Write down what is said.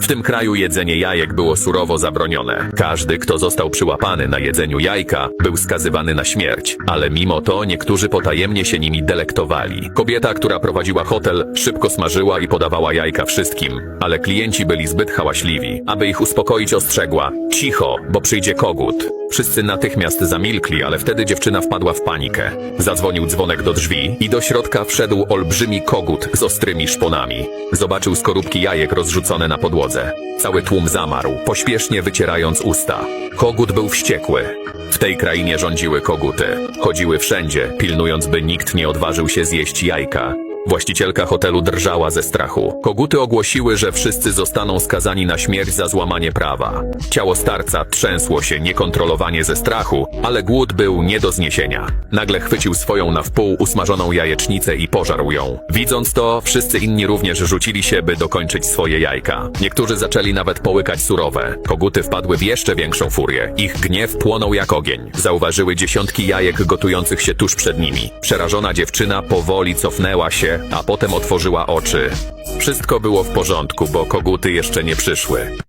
W tym kraju jedzenie jajek było surowo zabronione. Każdy, kto został przyłapany na jedzeniu jajka, był skazywany na śmierć, ale mimo to niektórzy potajemnie się nimi delektowali. Kobieta, która prowadziła hotel, szybko smażyła i podawała jajka wszystkim, ale klienci byli zbyt hałaśliwi. Aby ich uspokoić, ostrzegła: Cicho, bo przyjdzie kogut. Wszyscy natychmiast zamilkli, ale wtedy dziewczyna wpadła w panikę. Zadzwonił dzwonek do drzwi i do środka wszedł olbrzymi kogut z ostrymi szponami. Zobaczył skorupki jajek rozrzucone na podłodze. Cały tłum zamarł, pośpiesznie wycierając usta. Kogut był wściekły. W tej krainie rządziły koguty. Chodziły wszędzie, pilnując, by nikt nie odważył się zjeść jajka. Właścicielka hotelu drżała ze strachu. Koguty ogłosiły, że wszyscy zostaną skazani na śmierć za złamanie prawa. Ciało starca trzęsło się niekontrolowanie ze strachu, ale głód był nie do zniesienia. Nagle chwycił swoją na wpół usmażoną jajecznicę i pożarł ją. Widząc to, wszyscy inni również rzucili się, by dokończyć swoje jajka. Niektórzy zaczęli nawet połykać surowe. Koguty wpadły w jeszcze większą furię. Ich gniew płonął jak ogień. Zauważyły dziesiątki jajek gotujących się tuż przed nimi. Przerażona dziewczyna powoli cofnęła się, a potem otworzyła oczy. Wszystko było w porządku, bo koguty jeszcze nie przyszły.